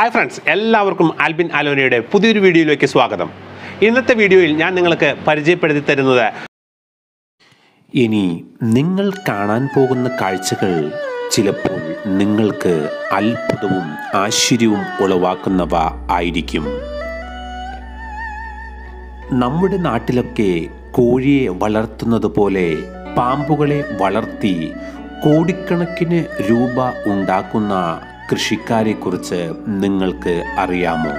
Hi friends എല്ലാവർക്കും ആൽബിൻ അലോനയുടെ പുതിയൊരു വീഡിയോയിലേക്ക് സ്വാഗതം. ഇന്നത്തെ വീഡിയോയിൽ ഞാൻ നിങ്ങൾക്ക് പരിചയപ്പെടുത്തി തരുന്നത് ഇനി നിങ്ങൾ കാണാൻ പോകുന്ന കാഴ്ചകൾ ചിലപ്പോൾ നിങ്ങൾക്ക് അത്ഭുതവും ആശ്ചര്യവും ഉളവാക്കുന്നവ ആയിരിക്കും. നമ്മുടെ നാട്ടിലൊക്കെ കോഴിയെ വളർത്തുന്നത് പോലെ പാമ്പുകളെ വളർത്തി കോടിക്കണക്കിന് രൂപ ഉണ്ടാക്കുന്ന കൃഷിക്കാരെക്കുറിച്ച് നിങ്ങൾക്ക് അറിയാമോ?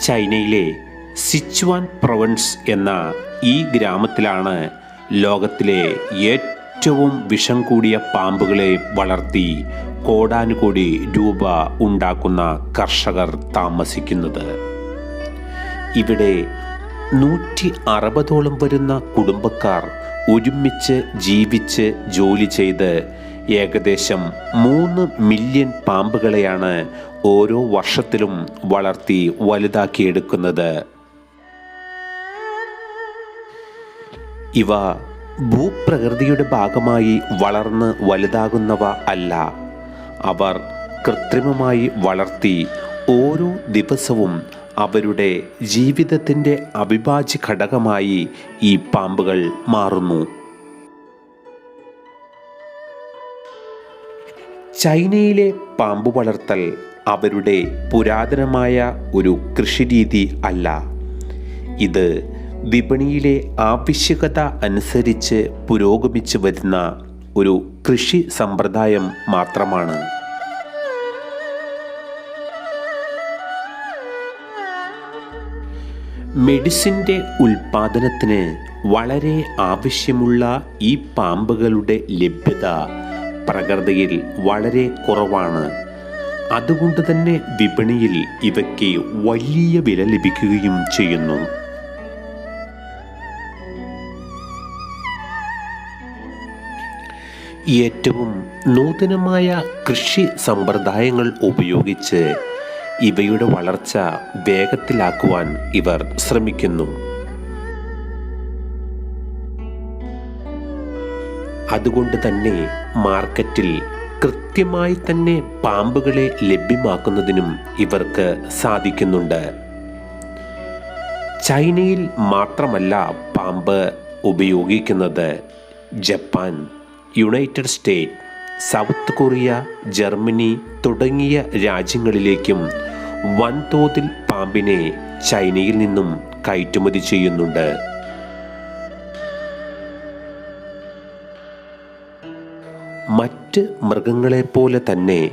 ചൈനയിലെ സിച്വാൻ പ്രൊവൻസ് എന്ന ഈ ഗ്രാമത്തിലാണ് ലോകത്തിലെ ഏറ്റവും വിഷം കൂടിയ പാമ്പുകളെ വളർത്തി കോടാനുകോടി രൂപ ഉണ്ടാക്കുന്ന കർഷകർ താമസിക്കുന്നത്. ഇവിടെ നൂറ്റി അറുപതോളം വരുന്ന കുടുംബക്കാർ ഒരുമിച്ച് ജീവിച്ച് ജോലി ചെയ്ത് ഏകദേശം മൂന്ന് മില്യൺ പാമ്പുകളെയാണ് ഓരോ വർഷത്തിലും വളർത്തി വലുതാക്കിയെടുക്കുന്നത്. ഇവ ഭൂപ്രകൃതിയുടെ ഭാഗമായി വളർന്ന് വലുതാകുന്നവ അല്ല. അവർ കൃത്രിമമായി വളർത്തി ഓരോ ദിവസവും അവരുടെ ജീവിതത്തിന്റെ അവിഭാജ്യ ഘടകമായി ഈ പാമ്പുകൾ മാറുന്നു. ചൈനയിലെ പാമ്പ് വളർത്തൽ അവരുടെ പുരാതനമായ ഒരു കൃഷിരീതി അല്ല. ഇത് വിപണിയിലെ ആവശ്യകത അനുസരിച്ച് പുരോഗമിച്ചു വരുന്ന ഒരു കൃഷി സമ്പ്രദായം മാത്രമാണ്. മെഡിസിന്റെ ഉൽപാദനത്തിന് വളരെ ആവശ്യമുള്ള ഈ പാമ്പുകളുടെ ലഭ്യത പ്രകൃതിയിൽ വളരെ കുറവാണ്. അതുകൊണ്ട് തന്നെ വിപണിയിൽ ഇവയ്ക്ക് വലിയ വില ലഭിക്കുകയും ചെയ്യുന്നു. ഏറ്റവും നൂതനമായ കൃഷി സമ്പ്രദായങ്ങൾ ഉപയോഗിച്ച് ഇവയുടെ വളർച്ച വേഗത്തിലാക്കുവാൻ ഇവർ ശ്രമിക്കുന്നു. അതുകൊണ്ട് തന്നെ മാർക്കറ്റിൽ കൃത്യമായി തന്നെ പാമ്പുകളെ ലഭ്യമാക്കുന്നതിനും ഇവർക്ക് സാധിക്കുന്നുണ്ട്. ചൈനയിൽ മാത്രമല്ല പാമ്പ് ഉപയോഗിക്കുന്നത് Japan United State South Korea Germany തുടങ്ങിയ രാജ്യങ്ങളിലേക്കും വൻതോതിൽ പാമ്പിനെ ചൈനയിൽ നിന്നും കയറ്റുമതി ചെയ്യുന്നുണ്ട്. മറ്റ് മൃഗങ്ങളെപ്പോലെ തന്നെ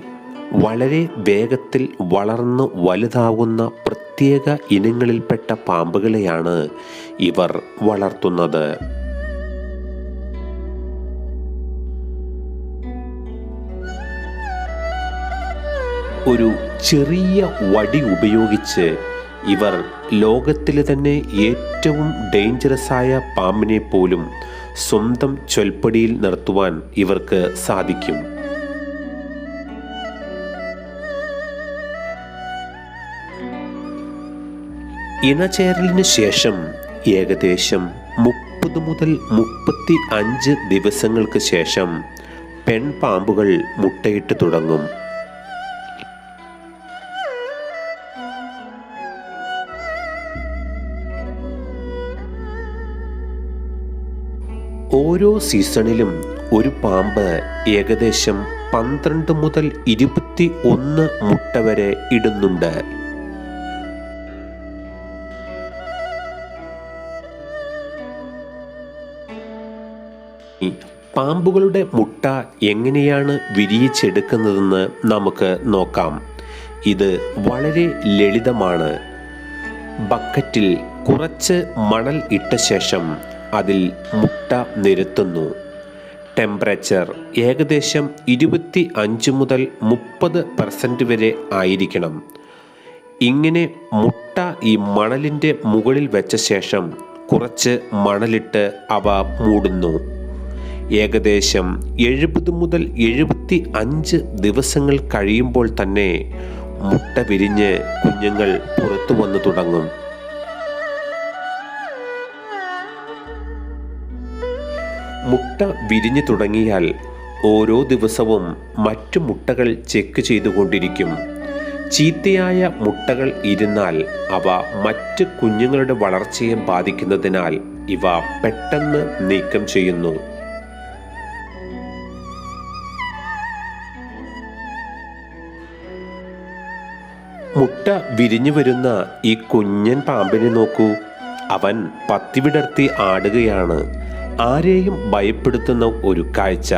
വളരെ വേഗത്തിൽ വളർന്നു വലുതാകുന്ന പ്രത്യേക ഇനങ്ങളിൽപ്പെട്ട പാമ്പുകളെയാണ് ഇവർ വളർത്തുന്നത്. ഒരു ചെറിയ വടി ഉപയോഗിച്ച് ഇവർ ലോകത്തിലെ തന്നെ ഏറ്റവും ഡേഞ്ചറസ് ആയ പാമ്പിനെ പോലും സ്വന്തം ചൊൽപ്പടിയിൽ നിർത്തുവാൻ ഇവർക്ക് സാധിക്കും. ഇണചേരലിന് ശേഷം ഏകദേശം മുപ്പത് മുതൽ മുപ്പത്തി അഞ്ച് ദിവസങ്ങൾക്ക് ശേഷം പെൺപാമ്പുകൾ മുട്ടയിട്ട് തുടങ്ങും. ഓരോ സീസണിലും ഒരു പാമ്പ് ഏകദേശം പന്ത്രണ്ട് മുതൽ ഇരുപത്തി ഒന്ന് മുട്ട വരെ ഇടുന്നുണ്ട്. പാമ്പുകളുടെ മുട്ട എങ്ങനെയാണ് വിരിയിച്ചെടുക്കുന്നതെന്ന് നമുക്ക് നോക്കാം. ഇത് വളരെ ലളിതമാണ്. ബക്കറ്റിൽ കുറച്ച് മണൽ ഇട്ട ശേഷം അതിൽ മുട്ട നിരത്തുന്നു. ടെമ്പറേച്ചർ ഏകദേശം ഇരുപത്തി അഞ്ച് മുതൽ മുപ്പത് പെർസെന്റ് വരെ ആയിരിക്കണം. ഇങ്ങനെ മുട്ട ഈ മണലിന്റെ മുകളിൽ വെച്ച ശേഷം കുറച്ച് മണലിട്ട് അവ മൂടുന്നു. ഏകദേശം എഴുപത് മുതൽ എഴുപത്തി അഞ്ച് ദിവസങ്ങൾ കഴിയുമ്പോൾ തന്നെ മുട്ട വിരിഞ്ഞ് കുഞ്ഞുങ്ങൾ പുറത്തു വന്നു തുടങ്ങും. മുട്ട വിരിഞ്ഞു തുടങ്ങിയാൽ ഓരോ ദിവസവും മറ്റു മുട്ടകൾ ചെക്ക് ചെയ്തുകൊണ്ടിരിക്കും. ചീത്തയായ മുട്ടകൾ ഇരുന്നാൽ അവ മറ്റ് കുഞ്ഞുങ്ങളുടെ വളർച്ചയെ ബാധിക്കുന്നതിനാൽ ഇവ പെട്ടെന്ന് നീക്കം ചെയ്യുന്നു. മുട്ട വിരിഞ്ഞു വരുന്ന ഈ കുഞ്ഞൻ പാമ്പിനെ നോക്കൂ. അവൻ പത്തിവിടർത്തി ആടുകയാണ്. ആരെയും ഭയപ്പെടുത്തുന്ന ഒരു കാഴ്ച.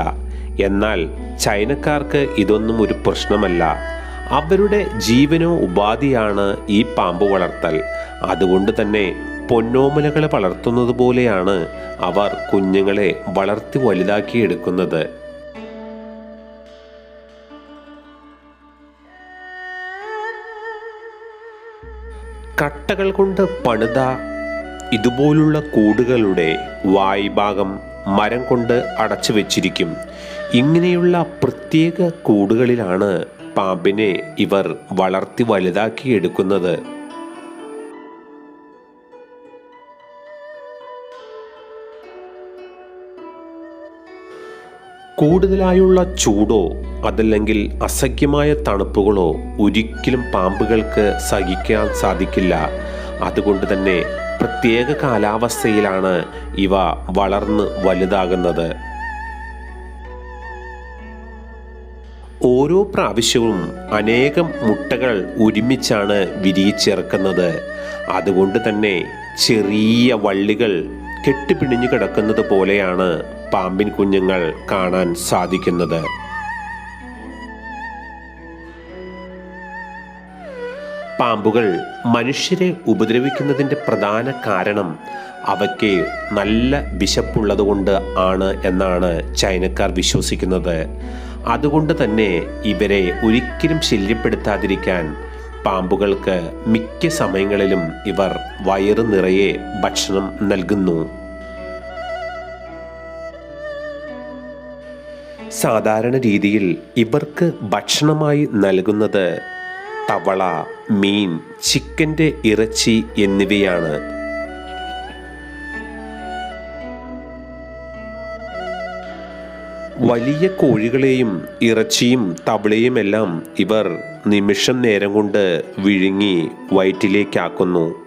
എന്നാൽ ചൈനക്കാർക്ക് ഇതൊന്നും ഒരു പ്രശ്നമല്ല. അവരുടെ ജീവനോ ഉപാധിയാണ് ഈ പാമ്പ് വളർത്തൽ. അതുകൊണ്ട് തന്നെ പൊന്നോമലകളെ വളർത്തുന്നത് പോലെയാണ് അവർ കുഞ്ഞുങ്ങളെ വളർത്തി വലുതാക്കിയെടുക്കുന്നത് കട്ടകൾ കൊണ്ട് പണിത ഇതുപോലുള്ള കൂടുകളുടെ വായ്ഭാഗം മരം കൊണ്ട് അടച്ചു വെച്ചിരിക്കും. ഇങ്ങനെയുള്ള പ്രത്യേക കൂടുകളിലാണ് പാമ്പിനെ ഇവർ വളർത്തി വലുതാക്കി എടുക്കുന്നത്. കൂടുതലായുള്ള ചൂടോ അതല്ലെങ്കിൽ അസഖ്യമായ തണുപ്പുകളോ ഒരിക്കലും പാമ്പുകൾക്ക് സഹിക്കാൻ സാധിക്കില്ല. അതുകൊണ്ട് തന്നെ പ്രത്യേക കാലാവസ്ഥയിലാണ് ഇവ വളർന്ന് വലുതാകുന്നത്. ഓരോ പ്രാവശ്യവും അനേകം മുട്ടകൾ ഒരുമിച്ചാണ് വിരിയിച്ചിറക്കുന്നത്. അതുകൊണ്ട് തന്നെ ചെറിയ വള്ളികൾ കെട്ടിപ്പിണിഞ്ഞു കിടക്കുന്നത് പോലെയാണ് പാമ്പിൻ കുഞ്ഞുങ്ങൾ കാണാൻ സാധിക്കുന്നത്. പാമ്പുകൾ മനുഷ്യരെ ഉപദ്രവിക്കുന്നതിന്റെ പ്രധാന കാരണം അവയ്ക്ക് നല്ല വിശപ്പുള്ളതുകൊണ്ട് ആണ് എന്നാണ് ചൈനക്കാർ വിശ്വസിക്കുന്നത്. അതുകൊണ്ട് തന്നെ ഇവരെ ഒരിക്കലും ശല്യപ്പെടുത്താതിരിക്കാൻ പാമ്പുകൾക്ക് മിക്ക സമയങ്ങളിലും ഇവർ വയറ് നിറയെ ഭക്ഷണം നൽകുന്നു. സാധാരണ രീതിയിൽ ഇവർക്ക് ഭക്ഷണമായി നൽകുന്നത് തവള മീൻ ചിക്കന്റെ ഇറച്ചി എന്നിവയാണ്. വലിയ കോഴികളെയും ഇറച്ചിയും തവളയുമെല്ലാം ഇവർ നിമിഷം നേരം കൊണ്ട് വിഴുങ്ങി വയറ്റിലേക്കാക്കുന്നു.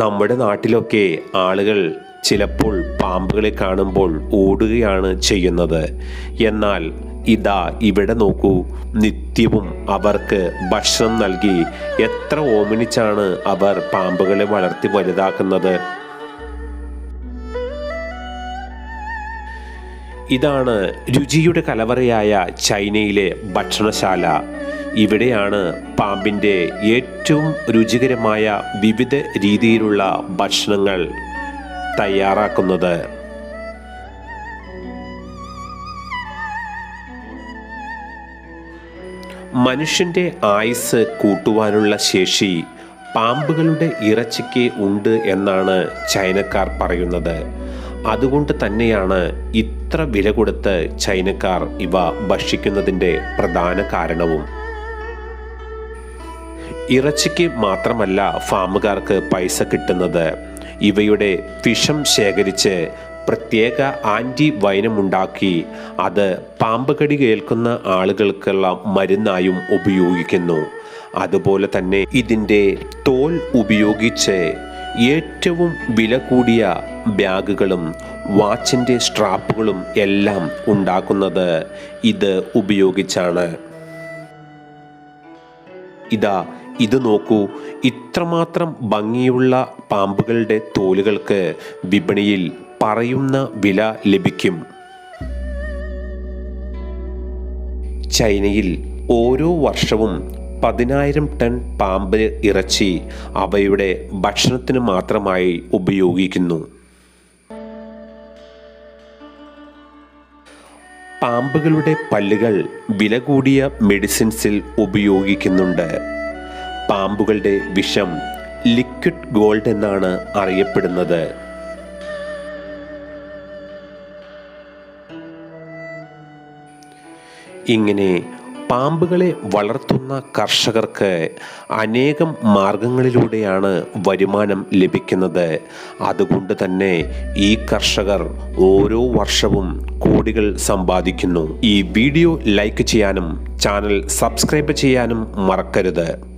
നമ്മുടെ നാട്ടിലൊക്കെ ആളുകൾ ചിലപ്പോൾ പാമ്പുകളെ കാണുമ്പോൾ ഓടുകയാണ് ചെയ്യുന്നത്. എന്നാൽ ഇതാ ഇവിടെ നോക്കൂ നിത്യവും അവർക്ക് ഭക്ഷണം നൽകി എത്ര ഓമനിച്ചാണ് അവർ പാമ്പുകളെ വളർത്തി വലുതാക്കുന്നത്. ഇതാണ് രുചിയുടെ കലവറയായ ചൈനയിലെ ഭക്ഷണശാല. ഇവിടെയാണ് പാമ്പിന്റെ ഏറ്റവും രുചികരമായ വിവിധ രീതിയിലുള്ള ഭക്ഷണങ്ങൾ തയ്യാറാക്കുന്നത്. മനുഷ്യന്റെ ആയുസ് കൂട്ടുവാനുള്ള ശേഷി പാമ്പുകളുടെ ഇറച്ചിക്ക് ഉണ്ട് എന്നാണ് ചൈനക്കാർ പറയുന്നത്. അതുകൊണ്ട് തന്നെയാണ് ഇത്ര വില കൊടുത്ത് ചൈനക്കാർ ഇവ ഭക്ഷിക്കുന്നതിന്റെ പ്രധാന കാരണവും. ഇറച്ചിക്ക് മാത്രമല്ല ഫാമുകാർക്ക് പൈസ കിട്ടുന്നത്. ഇവയുടെ വിഷം ശേഖരിച്ച് പ്രത്യേക ആന്റി വൈനമുണ്ടാക്കി. അത് പാമ്പ് കടി കേൾക്കുന്ന ആളുകൾക്കുള്ള മരുന്നായും ഉപയോഗിക്കുന്നു. അതുപോലെ തന്നെ ഇതിന്റെ തോൽ ഉപയോഗിച്ച് ഏറ്റവും വില കൂടിയ ബാഗുകളും വാച്ചിന്റെ സ്ട്രാപ്പുകളും എല്ലാം ഉണ്ടാക്കുന്നത് ഇത് ഉപയോഗിച്ചാണ്. ഇതാ ഇത് നോക്കൂ. ഇത്രമാത്രം ഭംഗിയുള്ള പാമ്പുകളുടെ തോലുകൾക്ക് വിപണിയിൽ പറയുന്ന വില ലഭിക്കും. ചൈനയിൽ ഓരോ വർഷവും പതിനായിരം ടൺ പാമ്പ് ഇറച്ചി അവയുടെ ഭക്ഷണത്തിന് മാത്രമായി ഉപയോഗിക്കുന്നു. പാമ്പുകളുടെ പല്ലുകൾ വില കൂടിയ മെഡിസിൻസിൽ ഉപയോഗിക്കുന്നുണ്ട്. പാമ്പുകളുടെ വിഷം ലിക്വിഡ് ഗോൾഡ് എന്നാണ് അറിയപ്പെടുന്നത്. ഇങ്ങനെ പാമ്പുകളെ വളർത്തുന്ന കർഷകർക്ക് അനേകം മാർഗങ്ങളിലൂടെയാണ് വരുമാനം ലഭിക്കുന്നത്. അതുകൊണ്ട് തന്നെ ഈ കർഷകർ ഓരോ വർഷവും കോടികൾ സമ്പാദിക്കുന്നു. ഈ വീഡിയോ ലൈക്ക് ചെയ്യാനും ചാനൽ സബ്സ്ക്രൈബ് ചെയ്യാനും മറക്കരുത്.